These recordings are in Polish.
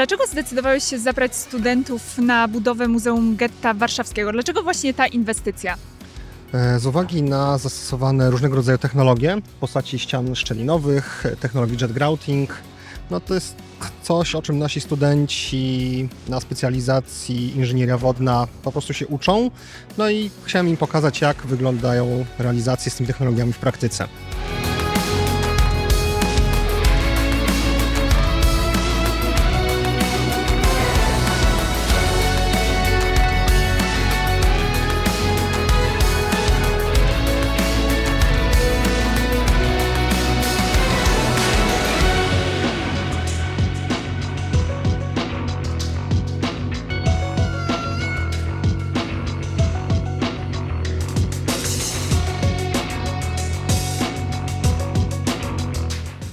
Dlaczego zdecydowałeś się zabrać studentów na budowę Muzeum Getta Warszawskiego? Dlaczego właśnie ta inwestycja? E, Z uwagi na zastosowane różnego rodzaju technologie w postaci ścian szczelinowych, technologii jet grouting, no to jest coś, o czym nasi studenci na specjalizacji inżynieria wodna po prostu się uczą. No i chciałem im pokazać, jak wyglądają realizacje z tymi technologiami w praktyce.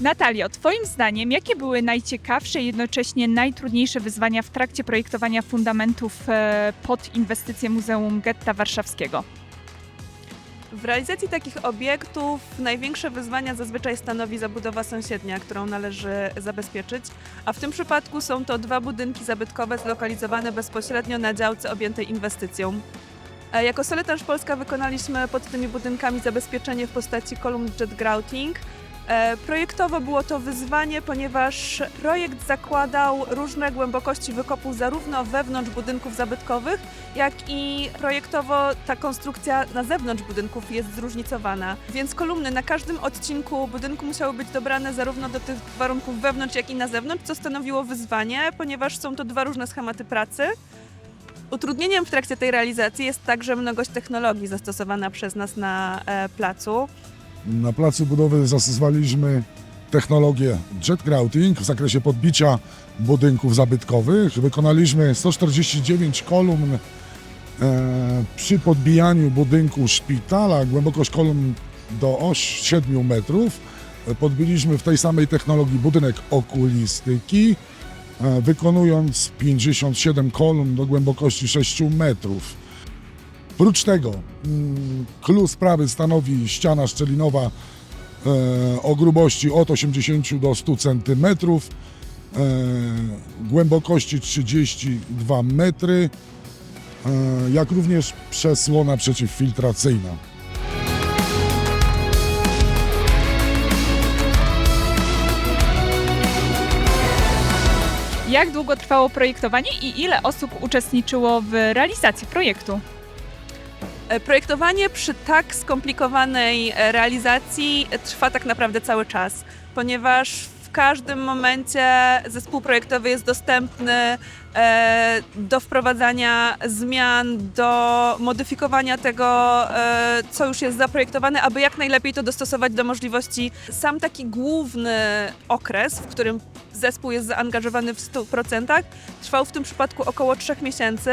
Natalio, Twoim zdaniem, jakie były najciekawsze i jednocześnie najtrudniejsze wyzwania w trakcie projektowania fundamentów e, pod inwestycję Muzeum Getta Warszawskiego? W realizacji takich obiektów największe wyzwania zazwyczaj stanowi zabudowa sąsiednia, którą należy zabezpieczyć, a w tym przypadku są to dwa budynki zabytkowe zlokalizowane bezpośrednio na działce objętej inwestycją. E, Jako Solidarz Polska wykonaliśmy pod tymi budynkami zabezpieczenie w postaci kolumn jet grouting. E, Projektowo było to wyzwanie, ponieważ projekt zakładał różne głębokości wykopów zarówno wewnątrz budynków zabytkowych, jak i projektowo ta konstrukcja na zewnątrz budynków jest zróżnicowana. Więc kolumny na każdym odcinku budynku musiały być dobrane zarówno do tych warunków wewnątrz, jak i na zewnątrz, co stanowiło wyzwanie, ponieważ są to dwa różne schematy pracy. Utrudnieniem w trakcie tej realizacji jest także mnogość technologii zastosowana przez nas na e, placu. Na placu budowy zastosowaliśmy technologię jet grouting w zakresie podbicia budynków zabytkowych. Wykonaliśmy 149 kolumn e, przy podbijaniu budynku szpitala, głębokość kolumn do oś 7 metrów. Podbiliśmy w tej samej technologii budynek okulistyki, e, wykonując 57 kolumn do głębokości 6 metrów. Prócz tego mm, clue sprawy stanowi ściana szczelinowa e, o grubości od 80 do 100 cm, e, głębokości 32 metry, e, jak również przesłona przeciwfiltracyjna. Jak długo trwało projektowanie i ile osób uczestniczyło w realizacji projektu? E, Projektowanie przy tak skomplikowanej e, realizacji trwa tak naprawdę cały czas, ponieważ w każdym momencie zespół projektowy jest dostępny do wprowadzania zmian, do modyfikowania tego, e, co już jest zaprojektowane, aby jak najlepiej to dostosować do możliwości. Sam taki główny okres, w którym zespół jest zaangażowany w 100%, trwał w tym przypadku około 3 miesięcy.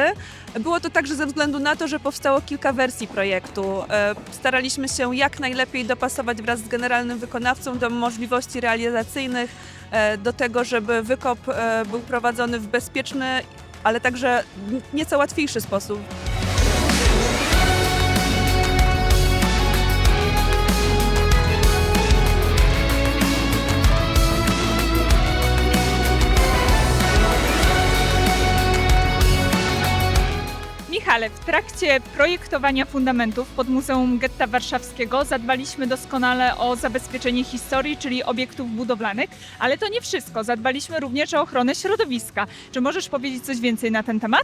Było to także ze względu na to, że powstało kilka wersji projektu. E, Staraliśmy się jak najlepiej dopasować wraz z generalnym wykonawcą do możliwości realizacyjnych, e, do tego, żeby wykop e, był prowadzony w bezpieczny, ale także nieco łatwiejszy sposób. Michale, w trakcie projektowania fundamentów pod Muzeum Getta Warszawskiego zadbaliśmy doskonale o zabezpieczenie historii, czyli obiektów budowlanych, ale to nie wszystko. Zadbaliśmy również o ochronę środowiska. Czy możesz powiedzieć coś więcej na ten temat?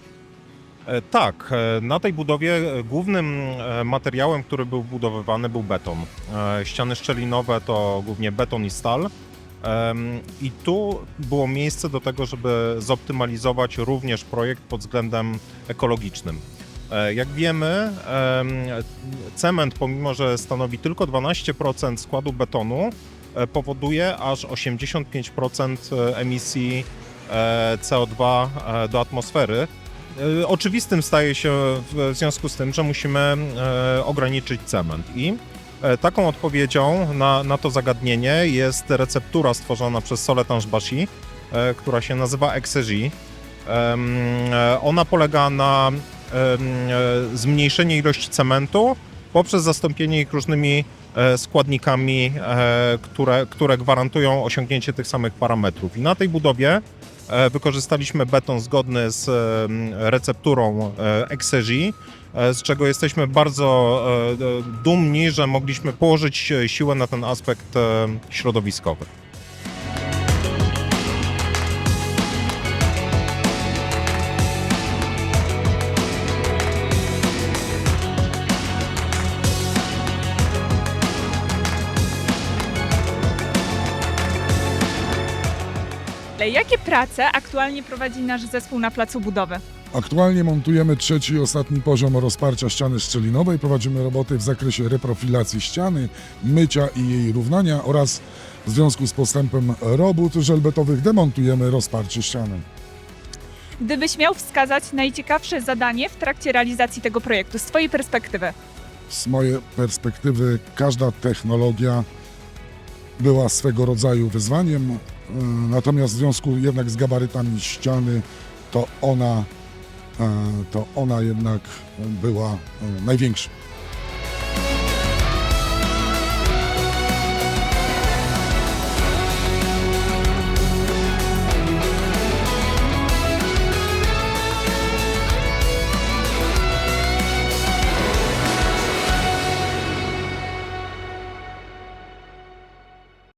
E, Tak, e, na tej budowie e, głównym materiałem, który był budowywany był beton. Ściany szczelinowe to głównie beton i stal. I tu było miejsce do tego, żeby zoptymalizować również projekt pod względem ekologicznym. E, Jak wiemy, em, cement, pomimo że stanowi tylko 12% składu betonu, e, powoduje aż 85% emisji e, CO2 e, do atmosfery. Oczywistym staje się w związku z tym, że musimy ograniczyć cement i taką odpowiedzią na, na to zagadnienie jest receptura stworzona przez Soletange Bashi, która się nazywa Exegi. Em, e, Ona polega na e, zmniejszeniu ilości cementu poprzez zastąpienie ich różnymi e, składnikami, e, które, które gwarantują osiągnięcie tych samych parametrów. I na tej budowie Wykorzystaliśmy beton zgodny z recepturą e, Exegi, e, z czego jesteśmy bardzo dumni, że mogliśmy położyć siłę na ten aspekt środowiskowy. Jakie prace aktualnie prowadzi nasz zespół na placu budowy? Aktualnie montujemy trzeci i ostatni poziom rozparcia ściany szczelinowej. Prowadzimy roboty w zakresie reprofilacji ściany, mycia i jej równania oraz w związku z postępem robót żelbetowych demontujemy rozparcie ściany. Gdybyś miał wskazać najciekawsze zadanie w trakcie realizacji tego projektu z Twojej perspektywy. Z mojej perspektywy każda technologia była swego rodzaju wyzwaniem, natomiast w związku jednak z gabarytami ściany to ona, e, to ona jednak była e, największa.